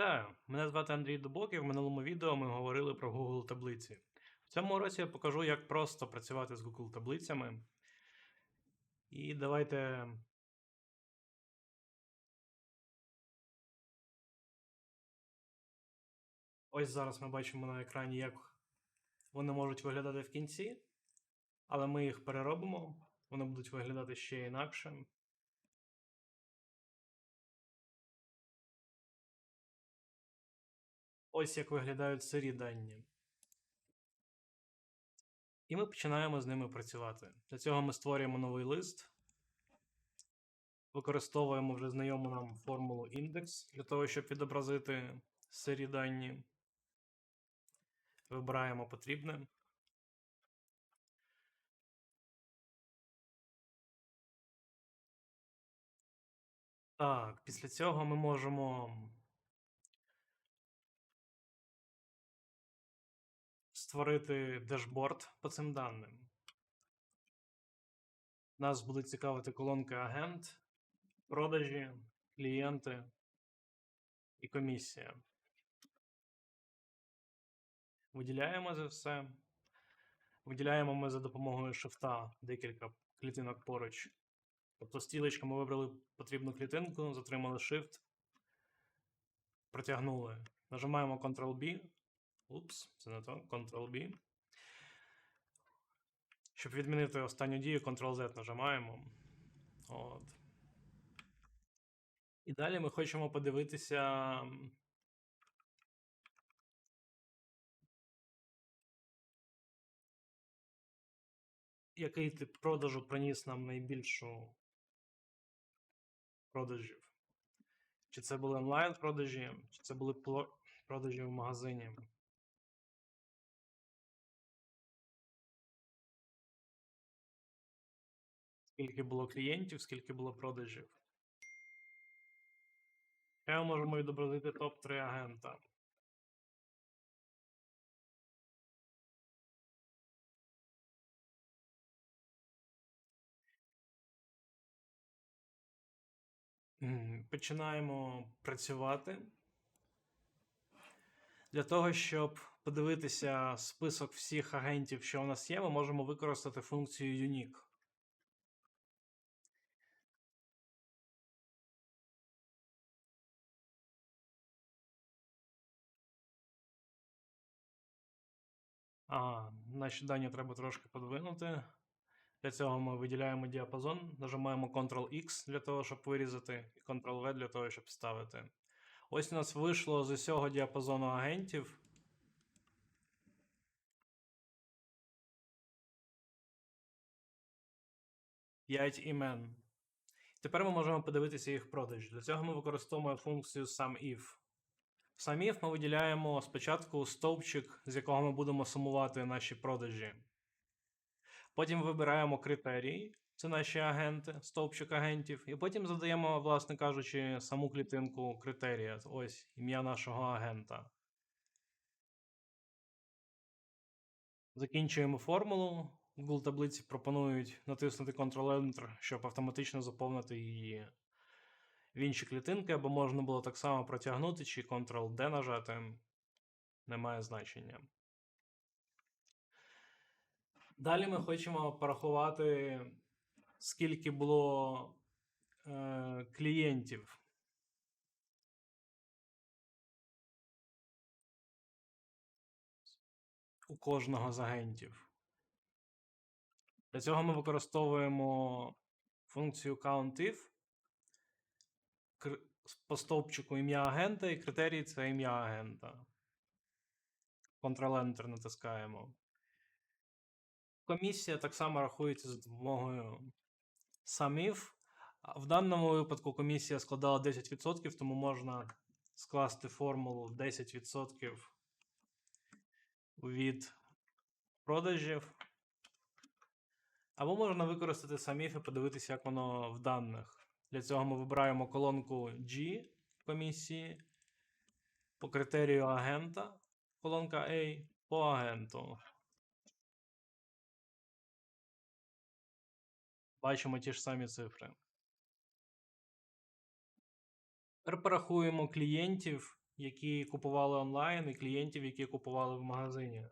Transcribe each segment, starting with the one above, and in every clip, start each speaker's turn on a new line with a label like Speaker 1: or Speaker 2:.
Speaker 1: Вітаю! Мене звати Андрій Дубок, і в минулому відео ми говорили про Google таблиці. В цьому уроці я покажу, як просто працювати з Google таблицями. І давайте. Ось зараз ми бачимо на екрані, як вони можуть виглядати в кінці, але ми їх переробимо. Вони будуть виглядати ще інакше. Ось як виглядають сирі дані. І ми починаємо з ними працювати. Для цього ми створюємо новий лист, використовуємо вже знайому нам формулу індекс для того, щоб відобразити сирі дані. Вибираємо потрібне. Так, після цього ми можемо створити дешборд по цим даним. Нас буде цікавити колонка агент, продажі, клієнти і комісія. Виділяємо це все. Виділяємо ми за допомогою шифта декілька клітинок поруч. Тобто стрілочкою ми вибрали потрібну клітинку, затримали Shift, протягнули. Нажимаємо Ctrl-B. Упс, це не то. Ctrl-B. Щоб відмінити останню дію, Ctrl-Z нажимаємо. От. І далі ми хочемо подивитися. Який тип продажу приніс нам найбільшу продажів? Чи це були онлайн продажі, чи це були продажі в магазині? Скільки було клієнтів, скільки було продажів? Ми можемо відобразити топ-3 агента. Починаємо працювати. Для того, щоб подивитися список всіх агентів, що у нас є, ми можемо використати функцію Unique. Наші дані треба трошки подвинути. Для цього ми виділяємо діапазон, нажимаємо Ctrl-X для того, щоб вирізати, і Ctrl-V для того, щоб вставити. Ось у нас вийшло з усього діапазону агентів. П'ять імен. Тепер ми можемо подивитися їх продаж. Для цього ми використовуємо функцію SumIf. В SumIf ми виділяємо спочатку стовпчик, з якого ми будемо сумувати наші продажі. Потім вибираємо критерії, це наші агенти, стовпчик агентів, і потім задаємо, власне кажучи, саму клітинку критерія. Ось ім'я нашого агента. Закінчуємо формулу. Google таблиці пропонують натиснути Ctrl-Enter, щоб автоматично заповнити її в інші клітинки, або можна було так само протягнути, чи Ctrl-D нажати. Немає значення. Далі ми хочемо порахувати, скільки було е, клієнтів. У кожного з агентів. Для цього ми використовуємо функцію COUNTIF. По стовпчику ім'я агента і критерій це ім'я агента. Ctrl-Enter натискаємо. Комісія так само рахується за допомогою самів. В даному випадку комісія складала 10%, тому можна скласти формулу 10% від продажів. Або можна використати саміф і подивитися, як воно в даних. Для цього ми вибираємо колонку G комісії по критерію агента, колонка A по агенту. Бачимо ті ж самі цифри. Тепер порахуємо клієнтів, які купували онлайн, і клієнтів, які купували в магазині.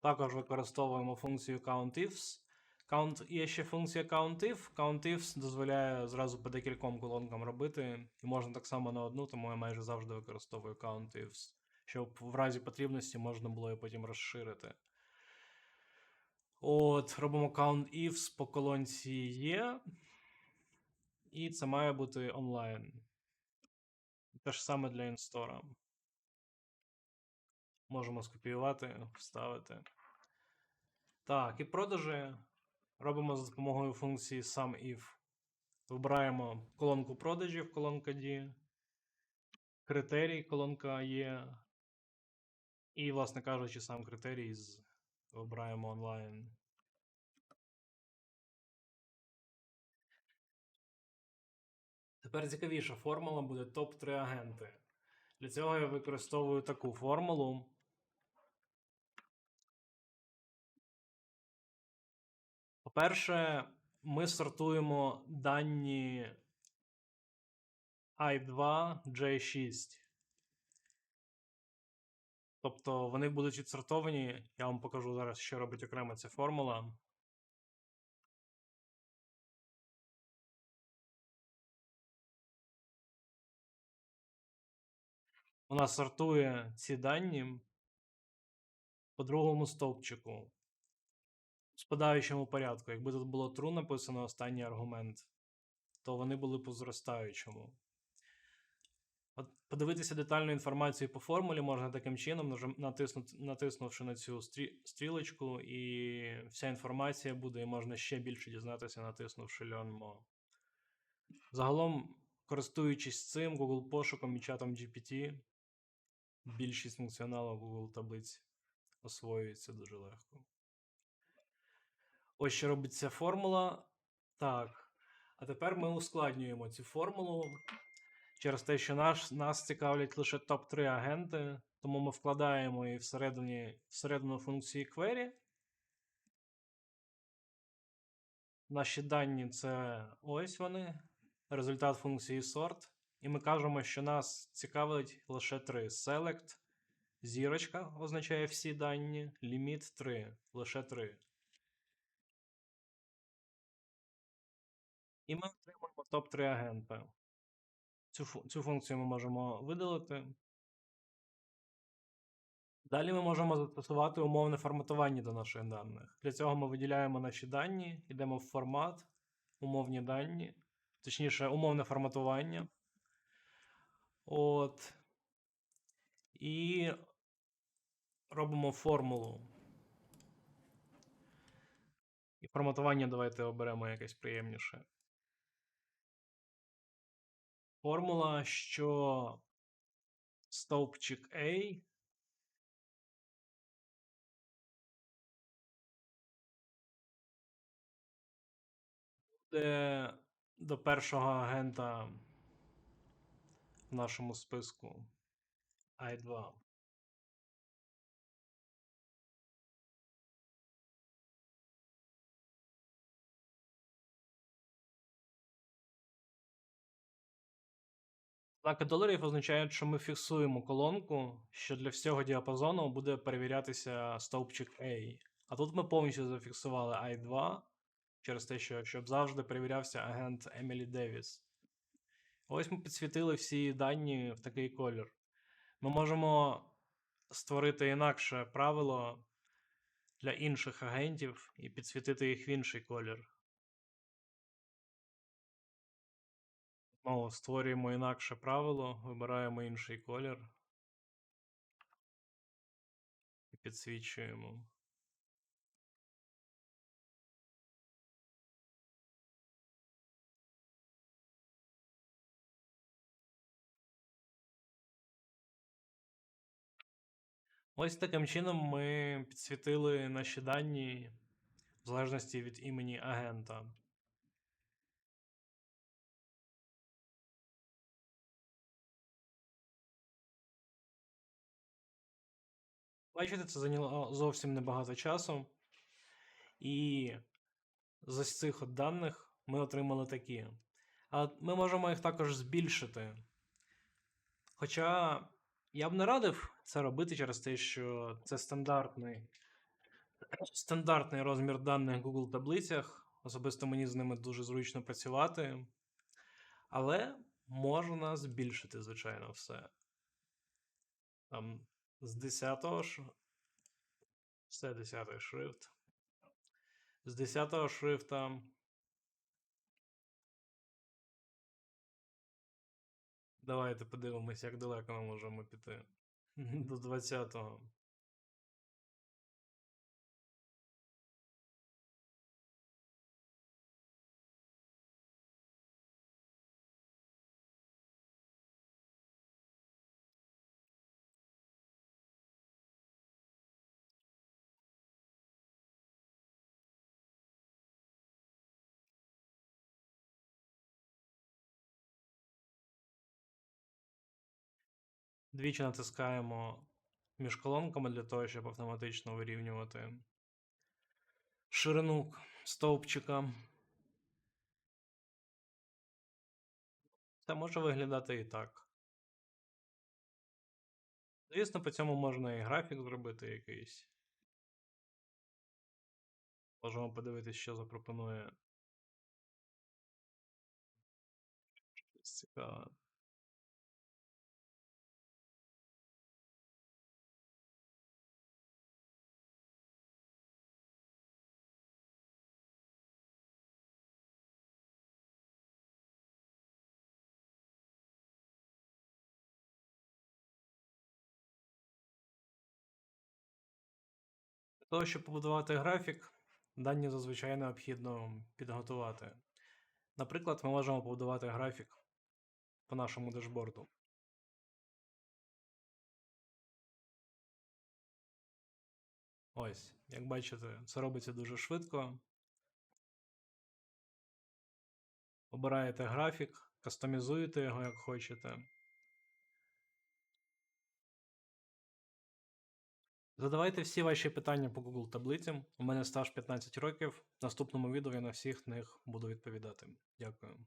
Speaker 1: Також використовуємо функцію CountIfs. Count... Є ще функція CountIf. CountIfs дозволяє зразу по декільком колонкам робити, і можна так само на одну, тому я майже завжди використовую CountIfs, щоб в разі потрібності можна було і потім розширити. От, робимо CountIfs по колонці є. І це має бути онлайн. Те ж саме для інстора. Можемо скопіювати, вставити. Так, і продажі робимо за допомогою функції SumIf. Вибираємо колонку продажів, колонка D, критерій, колонка є. І, власне кажучи, сам критерій з вибираємо онлайн. Тепер цікавіша формула буде топ-3 агенти. Для цього я використовую таку формулу. По-перше, ми сортуємо дані i2, J6. Тобто вони будуть відсортовані. Я вам покажу зараз, що робить окремо ця формула. Вона сортує ці дані по другому стовпчику спадаючому порядку. Якби тут було true написано останній аргумент, то вони були по зростаючому. От подивитися детальну інформацію по формулі можна таким чином, натиснувши на цю стрілочку, і вся інформація буде, і можна ще більше дізнатися, натиснувши More. Загалом, користуючись цим Google пошуком і чатом GPT, більшість функціоналу Google таблиць освоюється дуже легко. Ось що робить ця формула. Так. А тепер ми ускладнюємо цю формулу через те, що наш, нас цікавлять лише топ-3 агенти, тому ми вкладаємо її всередині, всередину функції query. Наші дані це ось вони. Результат функції sort. І ми кажемо, що нас цікавить лише три: select, зірочка означає всі дані, limit 3, лише 3. І ми отримуємо топ-3 агента. Цю, цю функцію ми можемо видалити. Далі ми можемо застосувати умовне форматування до наших даних. Для цього ми виділяємо наші дані, йдемо в формат, умовні дані, точніше, умовне форматування. От. І робимо формулу. І форматування давайте оберемо якесь приємніше. Формула, що стовпчик A буде до першого агента в нашому списку I2. Знаки доларів означають, що ми фіксуємо колонку, що для всього діапазону буде перевірятися стовпчик A. А тут ми повністю зафіксували I2 через те, що щоб завжди перевірявся агент Емілі Девіс. Ось ми підсвітили всі дані в такий колір. Ми можемо створити інакше правило для інших агентів і підсвітити їх в інший колір. Знову створюємо інакше правило, вибираємо інший колір і підсвічуємо. Ось таким чином ми підсвітили наші дані в залежності від імені агента. Бачите, це зайняло зовсім небагато часу. І з цих от даних ми отримали такі. А ми можемо їх також збільшити. Хоча Я б не радив це робити через те, що це стандартний, стандартний розмір даних в Google таблицях. Особисто мені з ними дуже зручно працювати. Але можна збільшити, звичайно, все. Там з 10 ж. Це 10 шрифт. З 10-го шрифта. Давайте подивимось, як далеко ми можемо піти. До 20-го. Двічі натискаємо між колонками для того, щоб автоматично вирівнювати ширину стовпчика. Це може виглядати і так. Звісно, по цьому можна і графік зробити якийсь. Можемо подивитися, що запропонує. Щось цікаве. Того, щоб побудувати графік, дані зазвичай необхідно підготувати. Наприклад, ми можемо побудувати графік по нашому дашборду. Ось, як бачите, це робиться дуже швидко. Обираєте графік, кастомізуєте його як хочете. Задавайте всі ваші питання по Google таблицям. У мене стаж 15 років. В наступному відео я на всіх них буду відповідати. Дякую.